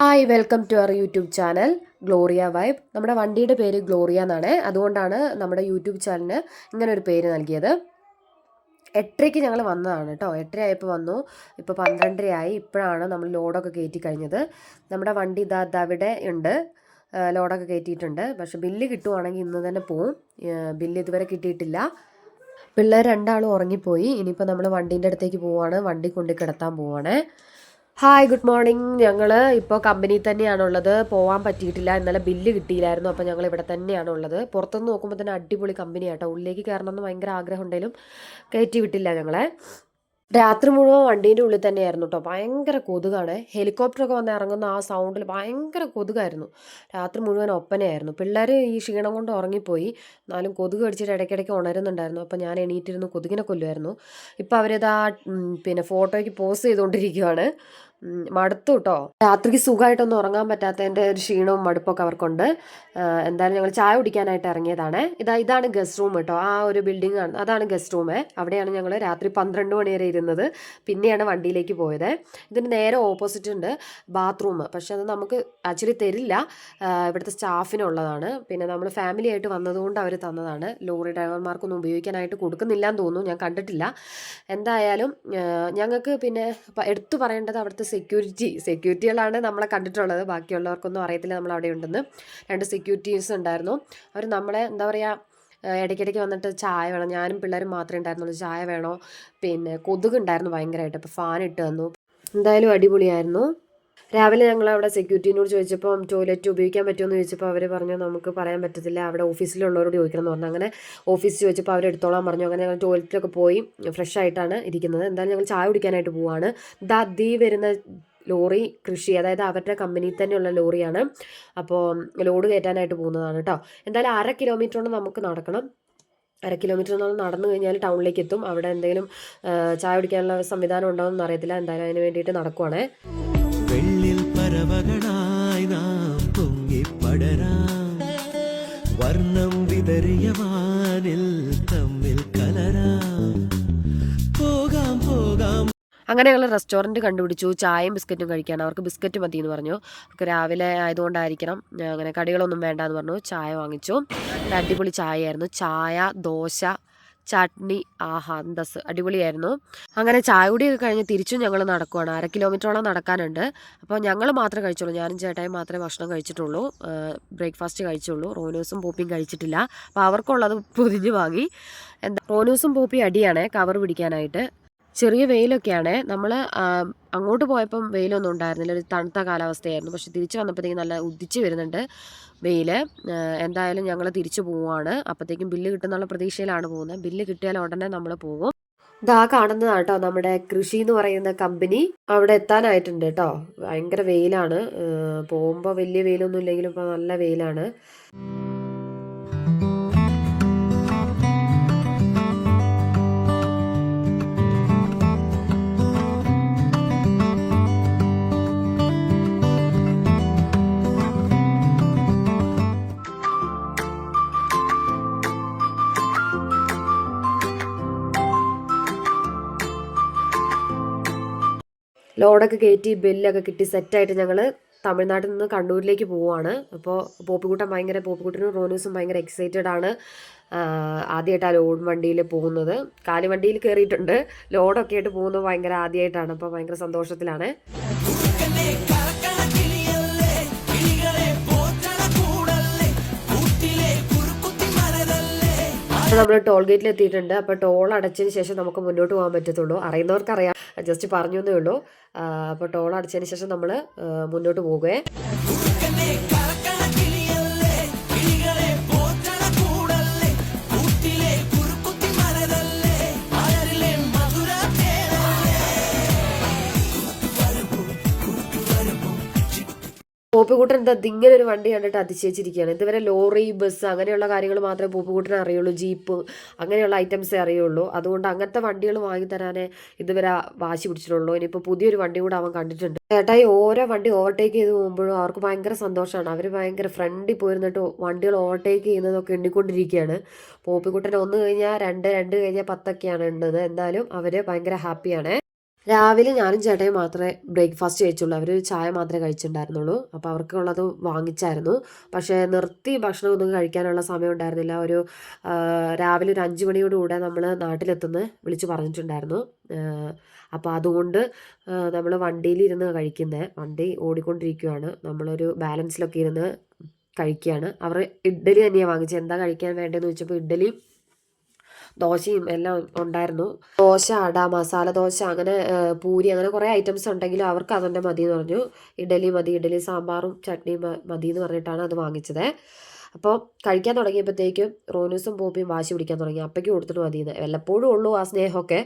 Hi welcome to our YouTube channel Gloria vibe നമ്മുടെ വണ്ടിയുടെ പേര് ഗ്ലോറിയ എന്നാണ്. അതുകൊണ്ടാണ് നമ്മുടെ യൂട്യൂബ് ചാനലിന് ഇങ്ങനെ ഒരു പേര് നൽകിയത്. എട്ടരയ്ക്ക് ഞങ്ങൾ വന്നതാണ് കേട്ടോ എട്ടരയായപ്പോൾ വന്നു. ഇപ്പോൾ പന്ത്രണ്ടരയായി. ഇപ്പോഴാണ് നമ്മൾ ലോഡൊക്കെ കയറ്റി കഴിഞ്ഞത്. നമ്മുടെ വണ്ടി ഇതാ അവിടെ ഉണ്ട്. ലോഡൊക്കെ കയറ്റിയിട്ടുണ്ട്. പക്ഷെ ബില്ല് കിട്ടുവാണെങ്കിൽ ഇന്ന് തന്നെ പോവും. ബില്ല് ഇതുവരെ കിട്ടിയിട്ടില്ല. പിള്ളേർ രണ്ടാളും ഉറങ്ങിപ്പോയി. ഇനിയിപ്പോൾ നമ്മൾ വണ്ടീന്റെ അടുത്തേക്ക് പോവുകയാണ് വണ്ടി കൊണ്ട് കിടത്താൻ പോവാണ്. ഹായ് ഗുഡ് മോർണിംഗ് ഞങ്ങൾ ഇപ്പോൾ കമ്പനിയിൽ തന്നെയാണുള്ളത്. പോകാൻ പറ്റിയിട്ടില്ല. ഇന്നലെ ബില്ല് കിട്ടിയില്ലായിരുന്നു. അപ്പോൾ ഞങ്ങൾ ഇവിടെ തന്നെയാണുള്ളത്. പുറത്തുനിന്ന് നോക്കുമ്പോൾ തന്നെ അടിപൊളി കമ്പനി കമ്പനിയാട്ടോ ഉള്ളിലേക്ക് കയറണം എന്ന് ഭയങ്കര ആഗ്രഹം ഉണ്ടെങ്കിലും കയറ്റി വിട്ടില്ല ഞങ്ങളെ. രാത്രി മുഴുവൻ വണ്ടീന്റെ ഉള്ളിൽ തന്നെയായിരുന്നു കേട്ടോ ഭയങ്കര കൊതുകാണ്. ഹെലികോപ്റ്ററൊക്കെ വന്ന് ഇറങ്ങുന്ന ആ സൗണ്ടിൽ ഭയങ്കര കൊതുകായിരുന്നു. രാത്രി മുഴുവൻ ഒപ്പനയായിരുന്നു പിള്ളേർ ഈ ക്ഷീണം കൊണ്ട് ഉറങ്ങിപ്പോയി. എന്നാലും കൊതുക് കടിച്ചിട്ട് ഇടയ്ക്കിടയ്ക്ക് ഉണരുന്നുണ്ടായിരുന്നു. അപ്പോൾ ഞാൻ എണീറ്റിരുന്നു. കൊതുകിനെ കൊല്ലുമായിരുന്നു ഇപ്പോൾ അവരിതാ ആ പിന്നെ ഫോട്ടോയ്ക്ക് പോസ്റ്റ് ചെയ്തുകൊണ്ടിരിക്കുകയാണ് മടുത്തു കേട്ടോ രാത്രിക്ക് സുഖമായിട്ടൊന്നും ഉറങ്ങാൻ പറ്റാത്തതിന്റെ ഒരു ക്ഷീണവും മടുപ്പൊക്കെ അവർക്കുണ്ട്. എന്തായാലും ഞങ്ങൾ ചായ കുടിക്കാനായിട്ട് ഇറങ്ങിയതാണ്. ഇതാ ഇതാണ് ഗസ്റ്റ് റൂം കേട്ടോ ആ ഒരു ബിൽഡിംഗ് ആണ് അതാണ് ഗസ്റ്റ് റൂം അവിടെയാണ് ഞങ്ങൾ രാത്രി പന്ത്രണ്ട് മണി വരെ ഇരുന്നത്. പിന്നെയാണ് വണ്ടിയിലേക്ക് പോയത്. ഇതിന് നേരെ ഓപ്പോസിറ്റ് ഉണ്ട് ബാത്റൂം പക്ഷെ അത് നമുക്ക് ആക്ച്വലി തരില്ല. ഇവിടുത്തെ സ്റ്റാഫിനുള്ളതാണ് പിന്നെ നമ്മൾ ഫാമിലി ആയിട്ട് വന്നതുകൊണ്ട് അവർ തന്നതാണ്. ലോറി ഡ്രൈവർമാർക്കൊന്നും ഉപയോഗിക്കാനായിട്ട് കൊടുക്കുന്നില്ല എന്ന് തോന്നുന്നു. ഞാൻ കണ്ടിട്ടില്ല. എന്തായാലും ഞങ്ങൾക്ക് പിന്നെ എടുത്തു പറയേണ്ടത് അവിടുത്തെ സെക്യൂരിറ്റി സെക്യൂരിറ്റികളാണ് നമ്മളെ കണ്ടിട്ടുള്ളത്. ബാക്കിയുള്ളവർക്കൊന്നും അറിയത്തില്ല നമ്മൾ അവിടെ ഉണ്ടെന്ന്. രണ്ട് സെക്യൂരിറ്റീസ് ഉണ്ടായിരുന്നു. അവർ നമ്മളെ എന്താ പറയുക ഇടയ്ക്കിടയ്ക്ക് വന്നിട്ട് ചായ വേണം. ഞാനും പിള്ളേരും മാത്രമേ ഉണ്ടായിരുന്നുള്ളൂ. ചായ വേണോ? പിന്നെ കൊതുക് ഉണ്ടായിരുന്നു ഭയങ്കരമായിട്ട് അപ്പോൾ ഫാൻ ഇട്ട് തന്നു. എന്തായാലും അടിപൊളിയായിരുന്നു. രാവിലെ ഞങ്ങൾ അവിടെ സെക്യൂരിറ്റിനോട് ചോദിച്ചപ്പോൾ ടോയ്ലറ്റ് ഉപയോഗിക്കാൻ പറ്റുമെന്ന് ചോദിച്ചപ്പോൾ അവർ പറഞ്ഞു നമുക്ക് പറയാൻ പറ്റത്തില്ല. അവിടെ ഓഫീസിലുള്ളവരോട് ചോദിക്കണം എന്ന് പറഞ്ഞു. അങ്ങനെ ഓഫീസ് ചോദിച്ചപ്പോൾ അവർ എടുത്തോളാൻ പറഞ്ഞു. അങ്ങനെ ഞങ്ങൾ ടോയ്ലറ്റിലൊക്കെ പോയി ഫ്രഷ് ആയിട്ടാണ് ഇരിക്കുന്നത്. എന്തായാലും ഞങ്ങൾ ചായ കുടിക്കാനായിട്ട് പോവാണ്. ദാ ദീ വരുന്ന ലോറി കൃഷി അതായത് അവരുടെ കമ്പനിയിൽ തന്നെയുള്ള ലോറിയാണ്. അപ്പോൾ ലോഡ് കയറ്റാനായിട്ട് പോകുന്നതാണ് കേട്ടോ. എന്തായാലും അര കിലോമീറ്ററോളം നമുക്ക് നടക്കണം. അര കിലോമീറ്റർ നമ്മൾ നടന്നു കഴിഞ്ഞാൽ ടൗണിലേക്ക് എത്തും. അവിടെ എന്തെങ്കിലും ചായ കുടിക്കാനുള്ള സംവിധാനം ഉണ്ടോ എന്നറിയത്തില്ല എന്തായാലും അതിന് വേണ്ടിയിട്ട് നടക്കുവാണേ. പരവകളായി നാം പൊങ്ങിപ്പടരാം. വർണം വിതറിയ തമ്മിൽ കലരാം. പോകാം പോകാം. അങ്ങനെ റെസ്റ്റോറന്റ് കണ്ടുപിടിച്ചു. ചായയും ബിസ്ക്കറ്റും കഴിക്കാൻ. അവർക്ക് ബിസ്ക്കറ്റ് മതി എന്ന് പറഞ്ഞു. അവർക്ക് രാവിലെ ആയതുകൊണ്ടായിരിക്കണം. അങ്ങനെ കടികളൊന്നും വേണ്ട എന്ന് പറഞ്ഞു. ചായ വാങ്ങിച്ചു. അടിപൊളി ചായയായിരുന്നു. ചായ ദോശ ചട്നി ആഹാ അന്തസ് അടിപൊളിയായിരുന്നു. അങ്ങനെ ചായ കുടിയൊക്കെ കഴിഞ്ഞ് തിരിച്ചും ഞങ്ങൾ നടക്കുവാണ്. അര കിലോമീറ്ററോളം നടക്കാനുണ്ട്. അപ്പോൾ ഞങ്ങൾ മാത്രമേ കഴിച്ചുള്ളൂ. ഞാനും ചേട്ടായും മാത്രമേ ഭക്ഷണം കഴിച്ചിട്ടുള്ളൂ. ബ്രേക്ക്ഫാസ്റ്റ് കഴിച്ചുള്ളൂ. റോനൂസും പോപ്പിയും കഴിച്ചിട്ടില്ല. അപ്പോൾ അവർക്കുള്ളത് പൊതിഞ്ഞ് വാങ്ങി. എന്താ റോനൂസും പോപ്പി അടിയാണ് കവർ പിടിക്കാനായിട്ട്. ചെറിയ വെയിലൊക്കെയാണ്. നമ്മൾ അങ്ങോട്ട് പോയപ്പം വെയിലൊന്നും ഉണ്ടായിരുന്നില്ല. ഒരു തണുത്ത കാലാവസ്ഥയായിരുന്നു. പക്ഷെ തിരിച്ച് വന്നപ്പോഴത്തേക്കും നല്ല ഉദിച്ച് വരുന്നുണ്ട് വെയിൽ എന്തായാലും ഞങ്ങൾ തിരിച്ചു പോവുകയാണ് അപ്പോഴത്തേക്കും ബില്ല് കിട്ടുന്നുള്ള പ്രതീക്ഷയിലാണ് പോകുന്നത്. ബില്ല് കിട്ടിയാൽ ഉടനെ നമ്മൾ പോകും. ഇതാ കാണുന്നതാണ് കേട്ടോ നമ്മുടെ കൃഷി എന്ന് പറയുന്ന കമ്പനി. അവിടെ എത്താനായിട്ടുണ്ട് കേട്ടോ. ഭയങ്കര വെയിലാണ്. പോകുമ്പോൾ വലിയ വെയിലൊന്നും ഇല്ലെങ്കിലും ഇപ്പോൾ നല്ല വെയിലാണ്. ലോഡൊക്കെ കയറ്റി ബെല്ലൊക്കെ കിട്ടി സെറ്റായിട്ട് ഞങ്ങൾ തമിഴ്നാട്ടിൽ നിന്ന് കണ്ണൂരിലേക്ക് പോവുകയാണ് അപ്പോൾ പോപ്പിക്കുട്ടൻ ഭയങ്കര പോപ്പിക്കുട്ടനും റോനൂസും ഭയങ്കര എക്സൈറ്റഡ് ആണ്. ആദ്യമായിട്ടാണ് ലോഡ് വണ്ടിയിൽ പോകുന്നത്. കാലുവണ്ടിയിൽ കയറിയിട്ടുണ്ട് ലോഡൊക്കെ ആയിട്ട് പോകുന്നത് ഭയങ്കര ആദ്യമായിട്ടാണ് അപ്പോൾ ഭയങ്കര സന്തോഷത്തിലാണ്. നമ്മൾ ടോൾ ഗേറ്റിൽ എത്തിയിട്ടുണ്ട്. അപ്പോൾ ടോൾ അടച്ചതിന് ശേഷം നമുക്ക് മുന്നോട്ട് പോകാൻ പറ്റത്തുള്ളൂ. അറിയുന്നവർക്കറിയാം. ജസ്റ്റ് പറഞ്ഞു എന്നേ ഉള്ളൂ. അപ്പോൾ ടോൾ അടിച്ചതിന് ശേഷം നമ്മൾ മുന്നോട്ട് പോകുകയെ പോപ്പിക്കുട്ടൻ എന്താ ഇങ്ങനെ ഒരു വണ്ടി കണ്ടിട്ട് അതിശയിച്ചിരിക്കുകയാണ്. ഇതുവരെ ലോറി ബസ് അങ്ങനെയുള്ള കാര്യങ്ങൾ മാത്രമേ പോപ്പിക്കുട്ടനെ അറിയുള്ളൂ. ജീപ്പ് അങ്ങനെയുള്ള ഐറ്റംസേ അറിയുള്ളൂ. അതുകൊണ്ട് അങ്ങനത്തെ വണ്ടികൾ വാങ്ങിത്തരാനേ ഇതുവരെ വാശി പിടിച്ചിട്ടുള്ളൂ. ഇനിയിപ്പോൾ പുതിയൊരു വണ്ടി കൂടെ അവൻ കണ്ടിട്ടുണ്ട്. ചേട്ടായി ഓരോ വണ്ടി ഓവർടേക്ക് ചെയ്ത് പോകുമ്പോഴും അവർക്ക് ഭയങ്കര സന്തോഷമാണ്. അവർ ഭയങ്കര ഫ്രണ്ടിൽ പോയിരുന്നിട്ട് വണ്ടികൾ ഓവർടേക്ക് ചെയ്യുന്നതൊക്കെ എണ്ണിക്കൊണ്ടിരിക്കുകയാണ്. പോപ്പിക്കുട്ടൻ ഒന്ന് കഴിഞ്ഞാൽ രണ്ട് രണ്ട് കഴിഞ്ഞാൽ പത്തൊക്കെയാണ് ഉള്ളത് എന്തായാലും അവർ ഭയങ്കര ഹാപ്പിയാണ് രാവിലെ ഞാനും ചേട്ടയും മാത്രമേ ബ്രേക്ക്ഫാസ്റ്റ് കഴിച്ചുള്ളൂ. അവർ ചായ മാത്രമേ കഴിച്ചിട്ടുണ്ടായിരുന്നുള്ളൂ. അപ്പോൾ അവർക്കുള്ളത് വാങ്ങിച്ചായിരുന്നു. പക്ഷേ നിർത്തി ഭക്ഷണം ഒന്നും കഴിക്കാനുള്ള സമയം ഉണ്ടായിരുന്നില്ല. ഒരു രാവിലെ ഒരു അഞ്ച് മണിയോടുകൂടെ നമ്മൾ നാട്ടിലെത്തുന്ന വിളിച്ച് പറഞ്ഞിട്ടുണ്ടായിരുന്നു. അപ്പോൾ അതുകൊണ്ട് നമ്മൾ വണ്ടിയിലിരുന്ന് കഴിക്കുന്നത് വണ്ടി ഓടിക്കൊണ്ടിരിക്കുകയാണ് നമ്മളൊരു ബാലൻസിലൊക്കെ ഇരുന്ന് കഴിക്കുകയാണ്. അവർ ഇഡ്ഡലി തന്നെയാണ് വാങ്ങിച്ചത്. എന്താ കഴിക്കാൻ വേണ്ടതെന്ന് ചോദിച്ചപ്പോൾ ഇഡ്ഡലിയും ദോശയും എല്ലാം ഉണ്ടായിരുന്നു. ദോശ അട മസാല ദോശ അങ്ങനെ പൂരി അങ്ങനെ കുറേ ഐറ്റംസ് ഉണ്ടെങ്കിലും അവർക്ക് അതന്നെ മതി എന്ന് പറഞ്ഞു. ഇഡലി മതി ഇഡലി സാമ്പാറും ചട്നിയും മതി എന്ന് പറഞ്ഞിട്ടാണ് അത് വാങ്ങിച്ചത്. അപ്പോൾ കഴിക്കാൻ തുടങ്ങിയപ്പോഴത്തേക്കും റോനൂസും പോപ്പിയും വാശി പിടിക്കാൻ തുടങ്ങി. അപ്പയ്ക്ക് കൊടുത്തിട്ട് മതിയെന്ന്. വല്ലപ്പോഴും ഉള്ളൂ ആ സ്നേഹമൊക്കെ.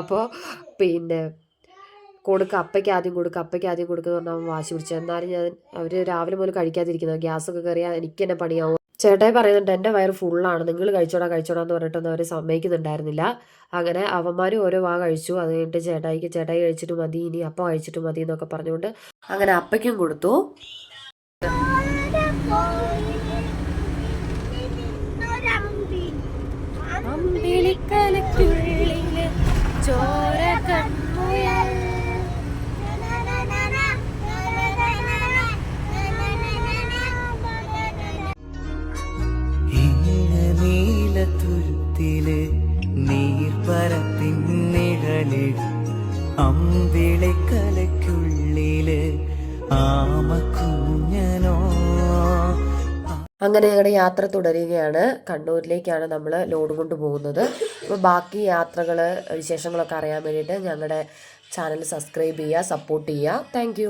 അപ്പോൾ പിന്നെ കൊടുക്കുക അപ്പയ്ക്ക് ആദ്യം കൊടുക്കുക അപ്പയ്ക്ക് ആദ്യം കൊടുക്കുക എന്ന് പറഞ്ഞാൽ വാശി പിടിച്ചു. എന്നാലും ഞാൻ അവർ രാവിലെ മുതൽ കഴിക്കാതിരിക്കുന്നത്. ഗ്യാസൊക്കെ കയറിയാൽ എനിക്ക് തന്നെ പണിയാവും. ചേട്ടായി പറയുന്നുണ്ട് എന്റെ വയറ് ഫുള്ളാണ്. നിങ്ങൾ കഴിച്ചോടാ കഴിച്ചോടാ എന്ന് പറഞ്ഞിട്ടൊന്നും അവർ സമ്മതിക്കുന്നുണ്ടായിരുന്നില്ല. അങ്ങനെ അവന്മാരും ഓരോ വാ കഴിച്ചു. അത് കഴിഞ്ഞിട്ട് ചേട്ടായിക്ക് ചേട്ടായി കഴിച്ചിട്ട് മതി ഇനി അപ്പം കഴിച്ചിട്ട് മതി എന്നൊക്കെ പറഞ്ഞുകൊണ്ട് അങ്ങനെ അപ്പയ്ക്കും കൊടുത്തു. അങ്ങനെ ഞങ്ങളുടെ യാത്ര തുടരുകയാണ്. കണ്ണൂരിലേക്കാണ് നമ്മൾ ലോഡ് കൊണ്ട് പോകുന്നത്. അപ്പോൾ ബാക്കി യാത്രകൾ വിശേഷങ്ങളൊക്കെ അറിയാൻ വേണ്ടിയിട്ട് ഞങ്ങളുടെ ചാനൽ സബ്സ്ക്രൈബ് ചെയ്യുക സപ്പോർട്ട് ചെയ്യുക. താങ്ക്